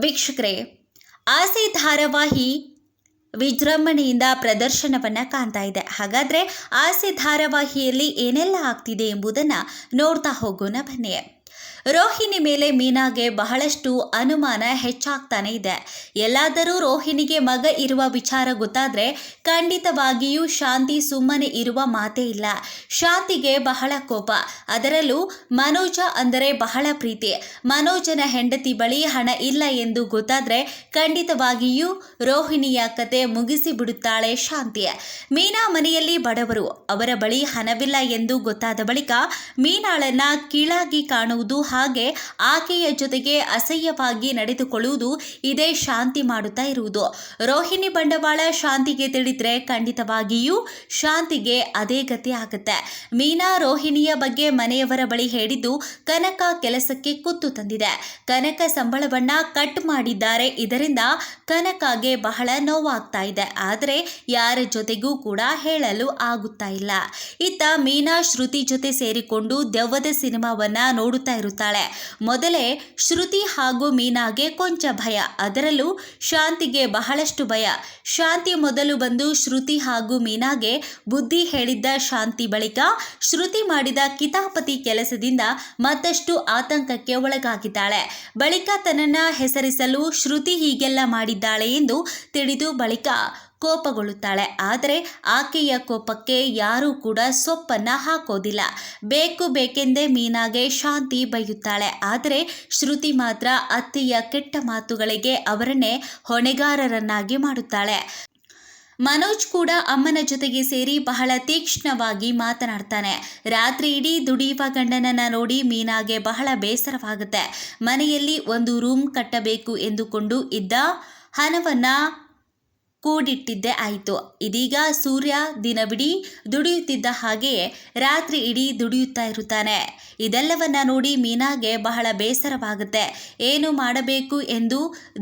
ವೀಕ್ಷಕರೇ, ಆಸೆ ಧಾರಾವಾಹಿ ವಿಜೃಂಭಣೆಯಿಂದ ಪ್ರದರ್ಶನವನ್ನು ಕಾಣ್ತಾ ಇದೆ. ಹಾಗಾದರೆ ಆಸೆ ಧಾರಾವಾಹಿಯಲ್ಲಿ ಏನೆಲ್ಲ ಆಗ್ತಿದೆ ಎಂಬುದನ್ನು ನೋಡ್ತಾ ಹೋಗೋಣ ಬನ್ನಿ. ರೋಹಿಣಿ ಮೇಲೆ ಮೀನಾಗೆ ಬಹಳಷ್ಟು ಅನುಮಾನ ಹೆಚ್ಚಾಗ್ತಾನೆ ಇದೆ. ಎಲ್ಲಾದರೂ ರೋಹಿಣಿಗೆ ಮಗ ಇರುವ ವಿಚಾರ ಗೊತ್ತಾದ್ರೆ ಖಂಡಿತವಾಗಿಯೂ ಶಾಂತಿ ಸುಮ್ಮನೆ ಇರುವ ಮಾತೇ ಇಲ್ಲ. ಶಾಂತಿಗೆ ಬಹಳ ಕೋಪ. ಅದರಲ್ಲೂ ಮನೋಜ ಅಂದರೆ ಬಹಳ ಪ್ರೀತಿ. ಮನೋಜನ ಹೆಂಡತಿ ಬಳಿ ಹಣ ಇಲ್ಲ ಎಂದು ಗೊತ್ತಾದ್ರೆ ಖಂಡಿತವಾಗಿಯೂ ರೋಹಿಣಿಯ ಕತೆ ಮುಗಿಸಿ ಬಿಡುತ್ತಾಳೆ ಶಾಂತಿ. ಮೀನಾ ಮನೆಯಲ್ಲಿ ಬಡವರು. ಅವರ ಬಳಿ ಹಣವಿಲ್ಲ ಎಂದು ಗೊತ್ತಾದ ಬಳಿಕ ಮೀನಾಳನ್ನ ಕೀಳಾಗಿ ಕಾಣುವುದು ಹಾಗೆ ಆಕೆಯ ಜೊತೆಗೆ ಅಸಹ್ಯವಾಗಿ ನಡೆದುಕೊಳ್ಳುವುದು ಇದೇ ಶಾಂತಿ ಮಾಡುತ್ತಾ ಇರುವುದು. ರೋಹಿಣಿ ಬಂಡವಾಳ ಶಾಂತಿಗೆ ತಿಳಿದ್ರೆ ಖಂಡಿತವಾಗಿಯೂ ಶಾಂತಿಗೆ ಅದೇ ಗತಿ ಆಗುತ್ತೆ. ಮೀನಾ ರೋಹಿಣಿಯ ಬಗ್ಗೆ ಮನೆಯವರ ಬಳಿ ಹೇಳಿದ್ದು ಕನಕ ಕೆಲಸಕ್ಕೆ ಕುತ್ತು ತಂದಿದೆ. ಕನಕ ಸಂಬಳವನ್ನ ಕಟ್ ಮಾಡಿದ್ದಾರೆ. ಇದರಿಂದ ಕನಕಗೆ ಬಹಳ ನೋವಾಗ್ತಾ ಇದೆ. ಆದರೆ ಯಾರ ಜೊತೆಗೂ ಕೂಡ ಹೇಳಲು ಆಗುತ್ತಾ ಇಲ್ಲ. ಇತ್ತ ಮೀನಾ ಶ್ರುತಿ ಜೊತೆ ಸೇರಿಕೊಂಡು ದೆವ್ವದ ಸಿನಿಮಾವನ್ನ ನೋಡುತ್ತಾ ಇರುತ್ತಾಳೆ ಮೊದಲೇ ಶ್ರುತಿ ಹಾಗೂ ಮೀನಾಗೆ ಕೊಂಚ ಭಯ. ಅದರಲ್ಲೂ ಶಾಂತಿಗೆ ಬಹಳಷ್ಟು ಭಯ. ಶಾಂತಿ ಮೊದಲು ಬಂದು ಶ್ರುತಿ ಹಾಗೂ ಮೀನಾಗೆ ಬುದ್ಧಿ ಹೇಳಿದ್ದ ಶಾಂತಿ ಬಳಿಕ ಶ್ರುತಿ ಮಾಡಿದ ಕಿತಾಪತಿ ಕೆಲಸದಿಂದ ಮತ್ತಷ್ಟು ಆತಂಕಕ್ಕೆ ಒಳಗಾಗಿದ್ದಾಳೆ. ಬಳಿಕ ತನ್ನನ್ನ ಹೆಸರಿಸಲು ಶ್ರುತಿ ಹೀಗೆಲ್ಲ ಮಾಡಿದ್ದಾಳೆ ಎಂದು ತಿಳಿದು ಬಳಿಕ ಕೋಪಗೊಳ್ಳುತ್ತಾಳೆ. ಆದರೆ ಆಕೆಯ ಕೋಪಕ್ಕೆ ಯಾರೂ ಕೂಡ ಸೊಪ್ಪನ್ನು ಹಾಕೋದಿಲ್ಲ. ಬೇಕು ಬೇಕೆಂದೇ ಮೀನಾಗೆ ಶಾಂತಿ ಬೈಯುತ್ತಾಳೆ ಆದರೆ ಶ್ರುತಿ ಮಾತ್ರ ಅತ್ತೆಯ ಕೆಟ್ಟ ಮಾತುಗಳಿಗೆ ಅವರನ್ನೇ ಹೊಣೆಗಾರರನ್ನಾಗಿ ಮಾಡುತ್ತಾಳೆ. ಮನೋಜ್ ಕೂಡ ಅಮ್ಮನ ಜೊತೆಗೆ ಸೇರಿ ಬಹಳ ತೀಕ್ಷ್ಣವಾಗಿ ಮಾತನಾಡ್ತಾನೆ. ರಾತ್ರಿ ಇಡೀ ದುಡಿಯುವ ಗಂಡನನ್ನ ನೋಡಿ ಮೀನಾಗೆ ಬಹಳ ಬೇಸರವಾಗುತ್ತೆ. ಮನೆಯಲ್ಲಿ ಒಂದು ರೂಮ್ ಕಟ್ಟಬೇಕು ಎಂದುಕೊಂಡು ಇದ್ದ ಹಣವನ್ನ ಕೂಡಿಟ್ಟಿದ್ದೇ ಆಯಿತು. ಇದೀಗ ಸೂರ್ಯ ದಿನವಿಡೀ ದುಡಿಯುತ್ತಿದ್ದ ಹಾಗೆಯೇ ರಾತ್ರಿ ಇಡೀ ದುಡಿಯುತ್ತಾ ಇರುತ್ತಾನೆ. ಇದೆಲ್ಲವನ್ನ ನೋಡಿ ಮೀನಾಗೆ ಬಹಳ ಬೇಸರವಾಗುತ್ತೆ. ಏನು ಮಾಡಬೇಕು ಎಂದು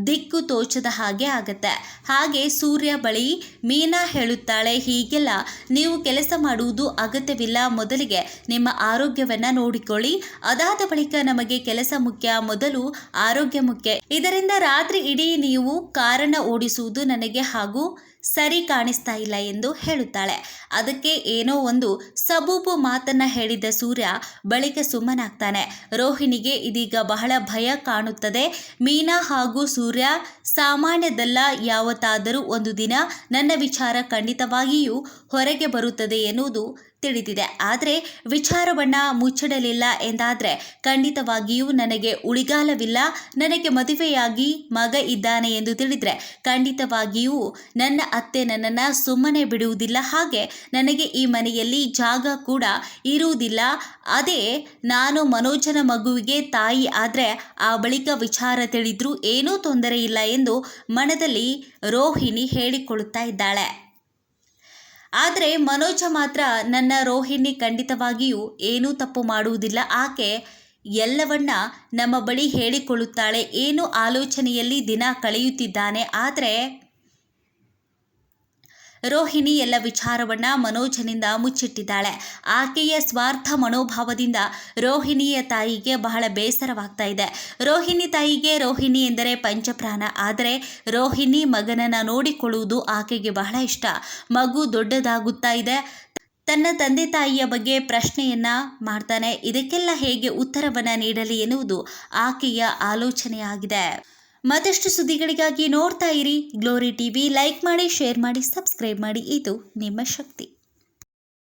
ದಿಕ್ಕು ತೋಚದ ಹಾಗೆ ಆಗುತ್ತೆ. ಹಾಗೆ ಸೂರ್ಯ ಬಳಿ ಮೀನಾ ಹೇಳುತ್ತಾಳೆ, ಹೀಗೆಲ್ಲ ನೀವು ಕೆಲಸ ಮಾಡುವುದು ಅಗತ್ಯವಿಲ್ಲ. ಮೊದಲಿಗೆ ನಿಮ್ಮ ಆರೋಗ್ಯವನ್ನು ನೋಡಿಕೊಳ್ಳಿ. ಅದಾದ ಬಳಿಕ ನಮಗೆ ಕೆಲಸ ಮುಖ್ಯ. ಮೊದಲು ಆರೋಗ್ಯ ಮುಖ್ಯ. ಇದರಿಂದ ರಾತ್ರಿ ಇಡೀ ನೀವು ಕಾರಣ ಓಡಿಸುವುದು ನನಗೆ ಹಾಗೂ ಸರಿ ಕಾಣಿಸ್ತಾ ಇಲ್ಲ ಎಂದು ಹೇಳುತ್ತಾಳೆ. ಅದಕ್ಕೆ ಏನೋ ಒಂದು ಸಬೂಬು ಮಾತನ್ನ ಹೇಳಿದ ಸೂರ್ಯ ಬಳಿಕ ಸುಮ್ಮನಾಗ್ತಾನೆ ರೋಹಿಣಿಗೆ ಇದೀಗ ಬಹಳ ಭಯ ಕಾಣುತ್ತದೆ. ಮೀನಾ ಹಾಗೂ ಸೂರ್ಯ ಸಾಮಾನ್ಯದಲ್ಲ, ಯಾವತ್ತಾದರೂ ಒಂದು ದಿನ ನನ್ನ ವಿಚಾರ ಖಂಡಿತವಾಗಿಯೂ ಹೊರಗೆ ಬರುತ್ತದೆ ಎನ್ನುವುದು ತಿಳಿದಿದೆ. ಆದರೆ ವಿಚಾರವನ್ನ ಮುಚ್ಚಿಡಲಿಲ್ಲ ಎಂದಾದರೆ ಖಂಡಿತವಾಗಿಯೂ ನನಗೆ ಉಳಿಗಾಲವಿಲ್ಲ. ನನಗೆ ಮದುವೆಯಾಗಿ ಮಗ ಇದ್ದಾನೆ ಎಂದು ತಿಳಿದರೆ ಖಂಡಿತವಾಗಿಯೂ ನನ್ನ ಅತ್ತೆ ನನ್ನನ್ನು ಸುಮ್ಮನೆ ಬಿಡುವುದಿಲ್ಲ, ಹಾಗೆ ನನಗೆ ಈ ಮನೆಯಲ್ಲಿ ಜಾಗ ಕೂಡ ಇರುವುದಿಲ್ಲ. ಅದೇ ನಾನು ಮನೋಜನ ಮಗುವಿಗೆ ತಾಯಿ ಆದರೆ ಆ ಬಳಿಕ ವಿಚಾರ ತಿಳಿದ್ರೂ ಏನೂ ತೊಂದರೆ ಇಲ್ಲ ಎಂದು ಮನದಲ್ಲಿ ರೋಹಿಣಿ ಹೇಳಿಕೊಳ್ಳುತ್ತಾ ಇದ್ದಾಳೆ. ಆದರೆ ಮನೋಜ ಮಾತ್ರ ನನ್ನ ರೋಹಿಣಿ ಖಂಡಿತವಾಗಿಯೂ ಏನೂ ತಪ್ಪು ಮಾಡುವುದಿಲ್ಲ. ಆಕೆ ಎಲ್ಲವನ್ನ ನಮ್ಮ ಬಳಿ ಹೇಳಿಕೊಳ್ಳುತ್ತಾಳೆ. ಏನು ಆಲೋಚನೆಯಲ್ಲಿ ದಿನ ಕಳೆಯುತ್ತಿದ್ದಾನೆ. ಆದರೆ ರೋಹಿಣಿ ಎಲ್ಲ ವಿಚಾರವನ್ನ ಮನೋಜನಿಂದ ಮುಚ್ಚಿಟ್ಟಿದ್ದಾಳೆ. ಆಕೆಯ ಸ್ವಾರ್ಥ ಮನೋಭಾವದಿಂದ ರೋಹಿಣಿಯ ತಾಯಿಗೆ ಬಹಳ ಬೇಸರವಾಗ್ತಾ ಇದೆ. ರೋಹಿಣಿ ತಾಯಿಗೆ ರೋಹಿಣಿ ಎಂದರೆ ಪಂಚಪ್ರಾಣ. ಆದರೆ ರೋಹಿಣಿ ಮಗನನ್ನು ನೋಡಿಕೊಳ್ಳುವುದು ಆಕೆಗೆ ಬಹಳ ಇಷ್ಟ. ಮಗು ದೊಡ್ಡದಾಗುತ್ತಾ ಇದೆ. ತನ್ನ ತಂದೆ ತಾಯಿಯ ಬಗ್ಗೆ ಪ್ರಶ್ನೆಯನ್ನ ಮಾಡ್ತಾನೆ. ಇದಕ್ಕೆಲ್ಲ ಹೇಗೆ ಉತ್ತರವನ್ನು ನೀಡಲಿ ಎನ್ನುವುದು ಆಕೆಯ ಆಲೋಚನೆಯಾಗಿದೆ. ಮತ್ತಷ್ಟು ಸುದ್ದಿಗಳಿಗಾಗಿ ನೋಡ್ತಾ ಇರಿ. ಗ್ಲೋರಿ ಟಿವಿ ಲೈಕ್ ಮಾಡಿ, ಶೇರ್ ಮಾಡಿ, ಸಬ್ಸ್ಕ್ರೈಬ್ ಮಾಡಿ. ಇದು ನಿಮ್ಮ ಶಕ್ತಿ.